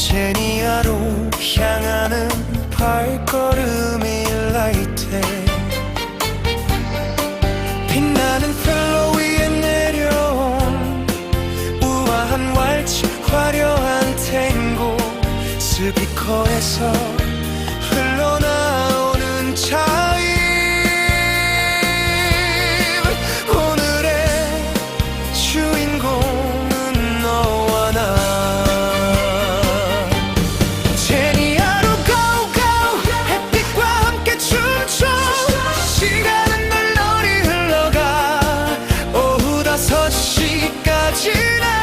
제니아로 향하는 발걸음이 라이트 빛나는 플로 위에 내려온 우아한 왈츠 화려한 탱고 스피커에서 어디까지나